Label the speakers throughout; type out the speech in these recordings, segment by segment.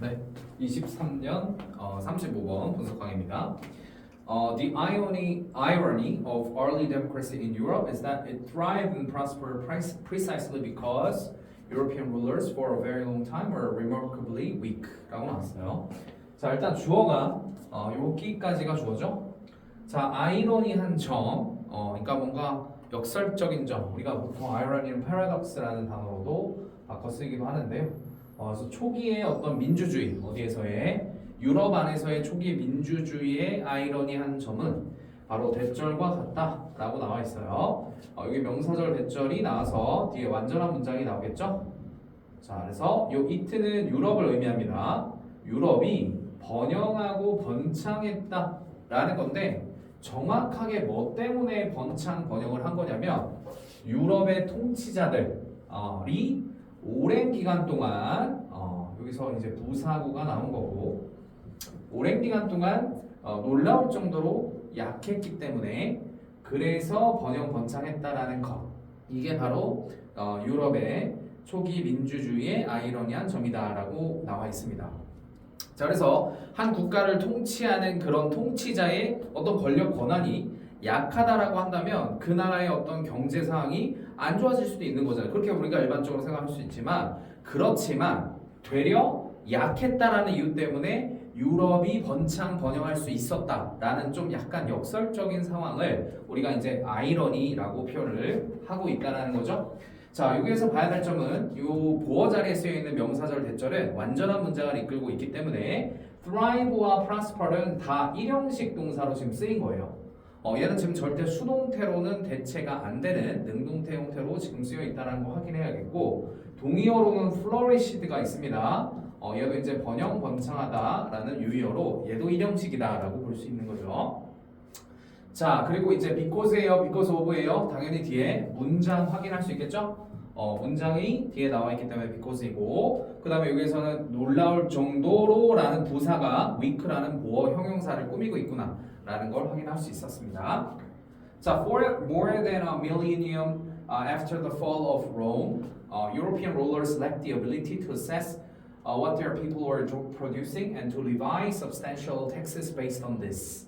Speaker 1: 네, 23년 어, 35번 분석강입니다. Uh, the irony, irony of early democracy in Europe is that it thrived and prospered precisely because European rulers for a very long time were remarkably weak. 라고 나왔어요. 자, 일단 주어가 어, 여기까지가 주어죠. 자, 아이러니한 점, 어, 그러니까 뭔가 역설적인 점. 우리가 보통 irony는 paradox라는 단어로도 바꿔 쓰기도 하는데요. 어, 그래서 초기의 어떤 민주주의 어디에서의 유럽 안에서의 초기 민주주의의 아이러니한 점은 바로 대절과 같다라고 나와 있어요. 어, 여기 명사절 대절이 나와서 뒤에 완전한 문장이 나오겠죠? 자, 그래서 요 이트는 유럽을 의미합니다. 유럽이 번영하고 번창했다라는 건데 정확하게 뭐 때문에 번창 번영을 한 거냐면 유럽의 통치자들이 오랜 기간 동안 어, 여기서 이제 부사구가 나온 거고 오랜 기간 동안 어, 놀라울 정도로 약했기 때문에 그래서 번영 번창했다라는 것 이게 바로 어, 유럽의 초기 민주주의의 아이러니한 점이다라고 나와 있습니다. 자 그래서 한 국가를 통치하는 그런 통치자의 어떤 권력 권한이 약하다라고 한다면 그 나라의 어떤 경제 상황이 안 좋아질 수도 있는 거잖아요. 그렇게 우리가 일반적으로 생각할 수 있지만 그렇지만 되려 약했다라는 이유 때문에 유럽이 번창 번영할 수 있었다라는 좀 약간 역설적인 상황을 우리가 이제 아이러니라고 표현을 하고 있다라는 거죠. 자 여기에서 봐야 될 점은 이 보어 자리에 쓰여 있는 명사절 대절은 완전한 문장을 이끌고 있기 때문에 thrive와 prosper는 다 일형식 동사로 지금 쓰인 거예요. 어, 얘는 지금 절대 수동태로는 대체가 안 되는 능동태 형태로 지금 쓰여 있다는 거 확인해야겠고 동의어로는 flourished가 있습니다. 어, 얘도 이제 번영 번창하다라는 유의어로 얘도 일형식이다라고 볼 수 있는 거죠. 자 그리고 이제 because예요, because of예요. 당연히 뒤에 문장 확인할 수 있겠죠? 어, 문장이 뒤에 나와 있기 때문에 because이고 그 다음에 여기에서는 놀라울 정도로라는 부사가 weak라는 보어 형용사를 꾸미고 있구나 라는 걸 확인할 수 있었습니다. 자, for more than a millennium uh, after the fall of Rome, uh, European rulers lacked the ability to assess uh, what their people were producing and to levy substantial taxes based on this.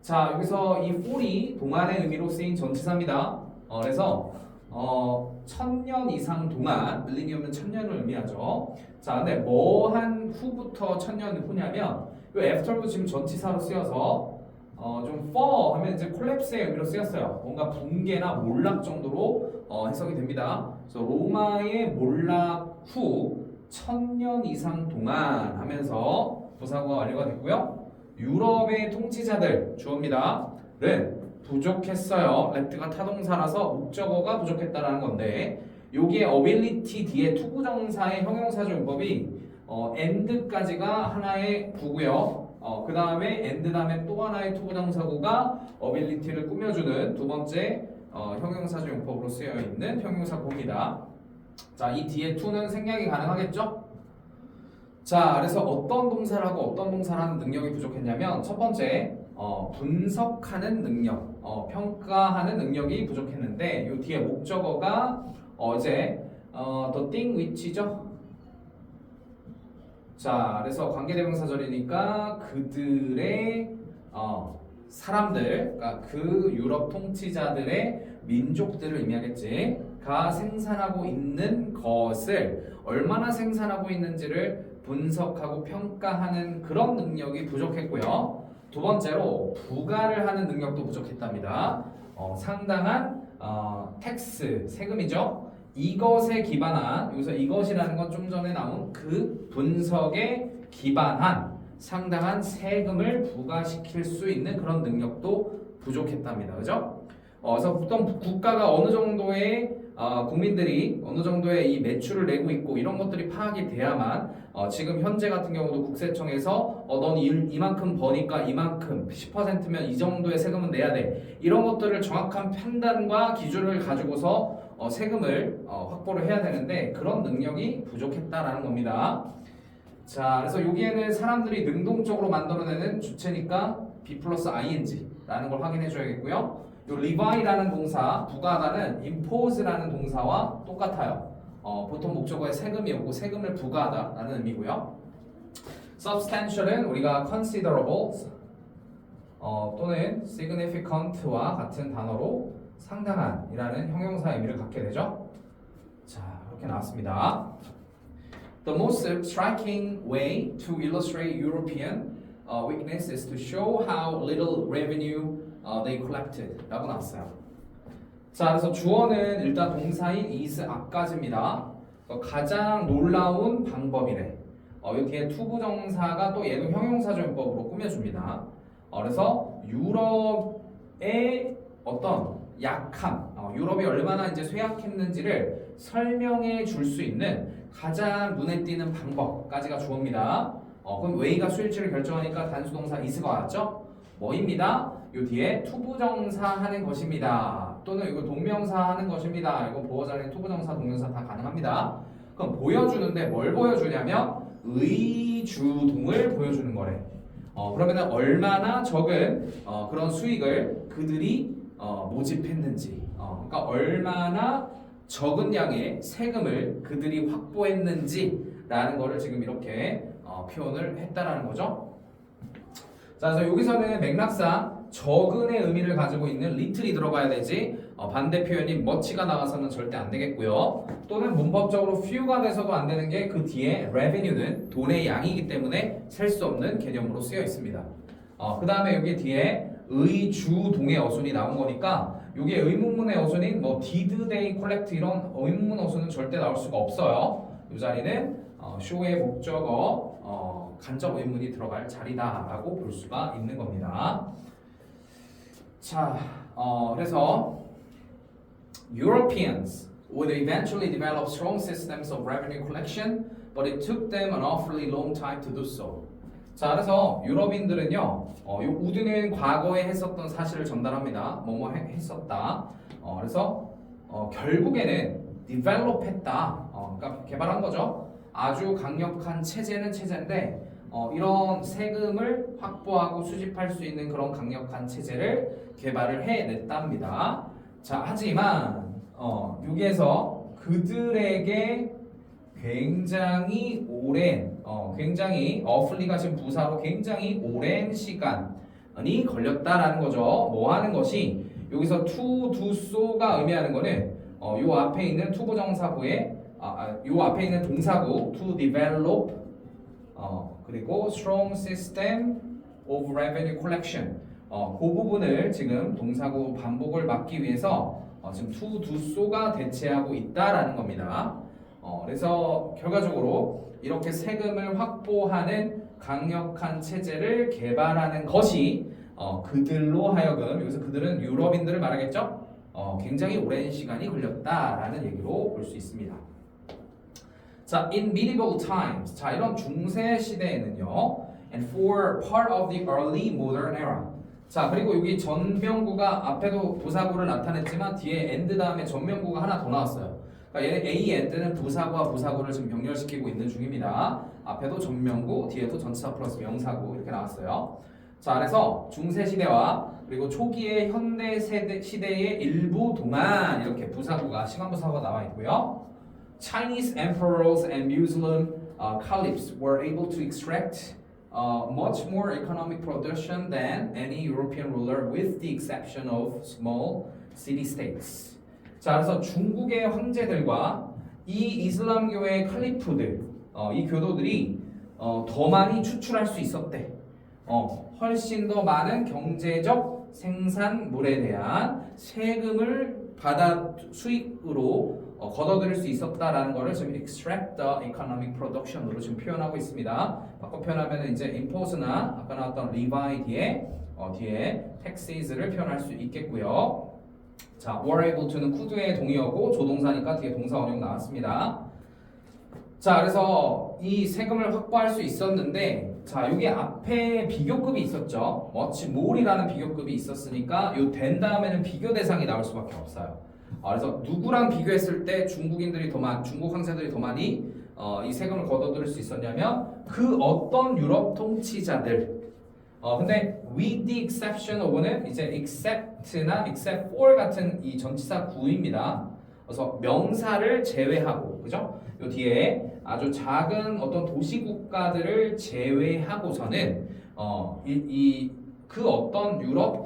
Speaker 1: 자, 여기서 이 for이 동안의 의미로 쓰인 전치사입니다. 어, 그래서 어, 천년 이상 동안, 밀리니엄은 천년을 의미하죠. 자, 근데 뭐한 후부터 천년 후냐면 이 after도 지금 전치사로 쓰여서 어, 좀 for 하면 이제 콜랩스의 의미로 쓰였어요. 뭔가 붕괴나 몰락 정도로 어, 해석이 됩니다. 그래서 로마의 몰락 후 천년 이상 동안 하면서 부사가 완료가 됐고요. 유럽의 통치자들 주어입니다.는 부족했어요. 랩트가 타동사라서 목적어가 부족했다라는 건데 여기에 ability 뒤에 투구정사의 형용사적 용법이 어, and까지가 하나의 구고요. 어, 그 다음에 and 다음에 또 하나의 투구정사구가 ability를 꾸며주는 두 번째 어, 형용사적 용법으로 쓰여 있는 형용사구입니다. 자, 이 뒤에 to는 생략이 가능하겠죠? 자, 그래서 어떤 동사를 하고 어떤 동사를 하는 능력이 부족했냐면 첫 번째 어, 분석하는 능력, 어, 평가하는 능력이 부족했는데 이 뒤에 목적어가 어제 어, the thing which죠. 자, 그래서 관계대명사절이니까 그들의 어, 사람들, 그러니까 그 유럽 통치자들의 민족들을 의미하겠지. 가 생산하고 있는 것을 얼마나 생산하고 있는지를 분석하고 평가하는 그런 능력이 부족했고요. 두 번째로 부가를 하는 능력도 부족했답니다. 어, 상당한 어, 텍스 세금이죠. 이것에 기반한 여기서 이것이라는 건 좀 전에 나온 그 분석에 기반한 상당한 세금을 부과시킬 수 있는 그런 능력도 부족했답니다. 그죠? 어, 그래서 어떤 국가가 어느 정도의 어, 국민들이 어느 정도의 이 매출을 내고 있고 이런 것들이 파악이 돼야만 어, 지금 현재 같은 경우도 국세청에서 어, 넌 이, 이만큼 버니까 이만큼 10%면 이 정도의 세금은 내야 돼 이런 것들을 정확한 판단과 기준을 가지고서 어, 세금을 어, 확보를 해야 되는데 그런 능력이 부족했다라는 겁니다. 자, 그래서 여기에는 사람들이 능동적으로 만들어내는 주체니까 B 플러스 ing라는 걸 확인해 줘야겠고요. 요 리바이라는 동사, 부과하다는 impose라는 동사와 똑같아요. 어, 보통 목적어에 세금이 오고 세금을 부과하다라는 의미고요. substantial은 우리가 considerable 어, 또는 significant와 같은 단어로 상당한이라는 형용사 의미를 갖게 되죠. 자, 이렇게 나왔습니다. The most striking way to illustrate European uh, weakness is to show how little revenue uh, they collected. 라고 나왔어요. 자, 그래서 주어는 일단 동사인 is 앞까지입니다. 가장 놀라운 방법이래. 어, 이 뒤에 투부정사가 또 얘도 형용사전법으로 꾸며줍니다. 어, 그래서 유럽의 어떤 약함, 어, 유럽이 얼마나 이제 쇠약했는지를 설명해 줄 수 있는 가장 눈에 띄는 방법까지가 주어입니다. 어, 그럼 웨이가 수일치를 결정하니까 단수동사 is가 왔죠? 뭐입니다? 요 뒤에 투부정사 하는 것입니다. 또는 이거 동명사 하는 것입니다. 이거 보어자리 투부정사, 동명사 다 가능합니다. 그럼 보여주는데 뭘 보여주냐면 의주동을 보여주는 거래. 어, 그러면은 얼마나 적은 어, 그런 수익을 그들이 어, 모집했는지, 어, 그러니까 얼마나 적은 양의 세금을 그들이 확보했는지라는 거를 지금 이렇게 어, 표현을 했다라는 거죠. 자, 그래서 여기서는 맥락상 적은의 의미를 가지고 있는 little이 들어가야 되지 어, 반대 표현인 much가 나가서는 절대 안 되겠고요. 또는 문법적으로 few가 돼서도 안 되는 게 그 뒤에 revenue는 돈의 양이기 때문에 셀 수 없는 개념으로 쓰여 있습니다. 어, 그 다음에 여기 뒤에 의주동의 어순이 나온 거니까 이게 의문문의 어순인 뭐 did they collect 이런 의문문 어순은 절대 나올 수가 없어요. 이 자리는 어, show의 목적어 어, 간접 의문이 들어갈 자리다라고 볼 수가 있는 겁니다. 자, 어, 그래서 Europeans would eventually develop strong systems of revenue collection, but it took them an awfully long time to do so. 자, 그래서 유럽인들은요, 어, 요 우드는 과거에 했었던 사실을 전달합니다. 뭐뭐 해- 했었다. 어, 그래서 어, 결국에는 develop했다. 어, 그러니까 개발한 거죠. 아주 강력한 체제는 체제인데 어, 이런 세금을 확보하고 수집할 수 있는 그런 강력한 체제를 개발을 해냈답니다. 자, 하지만 어, 여기에서 그들에게 굉장히 오랜, 어, 굉장히 어플리가 지금 부사로 굉장히 오랜 시간이 걸렸다라는 거죠. 뭐 하는 것이 여기서 to, do, so가 의미하는 거는 어, 요 앞에 있는 투부정사구에 아, 아, 요 앞에 있는 동사구 to develop 어, 그리고 strong system of revenue collection 어, 그 부분을 지금 동사구 반복을 막기 위해서 어, 지금 to, do, so가 대체하고 있다라는 겁니다. 어, 그래서 결과적으로 이렇게 세금을 확보하는 강력한 체제를 개발하는 것이 어, 그들로 하여금 여기서 그들은 유럽인들을 말하겠죠? 어, 굉장히 오랜 시간이 걸렸다라는 얘기로 볼 수 있습니다. 자, in medieval times, 자 이런 중세 시대에는요, and for part of the early modern era. 자 그리고 여기 전명구가 앞에도 부사구를 나타냈지만 뒤에 and 다음에 전명구가 하나 더 나왔어요. 그러니까 얘는 A and는 부사구와 부사구를 지금 병렬시키고 있는 중입니다. 앞에도 전명구, 뒤에도 전치사 플러스 명사구 이렇게 나왔어요. 자, 그래서 중세 시대와 그리고 초기의 현대 세대, 시대의 일부 동안 이렇게 부사구가 시간 부사구가 나와 있고요. Chinese emperors and Muslim uh, caliphs were able to extract uh, much more economic production than any European ruler, with the exception of small city-states. 자, 그래서 중국의 황제들과 이 이슬람교의 칼리프들, 어, 이 교도들이 어, 더 많이 추출할 수 있었대. 어, 훨씬 더 많은 경제적 생산물에 대한 세금을 받아 수익으로 어, 걷어들일 수 있었다라는 것을 지금 extract the economic production으로 지금 표현하고 있습니다. 바꿔 표현하면 이제 import나 아까 나왔던 levy 뒤에 어, 뒤에 taxes를 표현할 수 있겠고요. 자, were able to는 could의 동의어고 조동사니까 뒤에 동사 원형 나왔습니다. 자, 그래서 이 세금을 확보할 수 있었는데, 자, 여기 앞에 비교급이 있었죠. much more이라는 비교급이 있었으니까 요 된 다음에는 비교 대상이 나올 수밖에 없어요. 어, 그래서 누구랑 비교했을 때 중국인들이 더 많, 중국 황제들이 더 많이 어, 이 세금을 걷어들일 수 있었냐면 그 어떤 유럽 통치자들 어 근데 with the exception of는 이제 except나 except for 같은 이 전치사 구입니다. 그래서 명사를 제외하고 그죠? 요 뒤에 아주 작은 어떤 도시 국가들을 제외하고서는 어, 어이그 어떤 유럽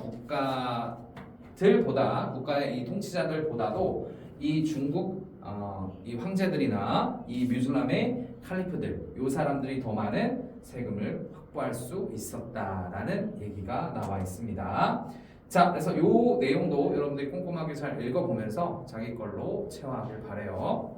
Speaker 1: 국가들보다 국가의 이 통치자들보다도 이 중국 어, 이 황제들이나 이 뮤슬람의 칼리프들 요 사람들이 더 많은 세금을 확보할 수 있었다라는 얘기가 나와 있습니다. 자, 그래서 요 내용도 여러분들이 꼼꼼하게 잘 읽어보면서 자기 걸로 채워하길 바래요.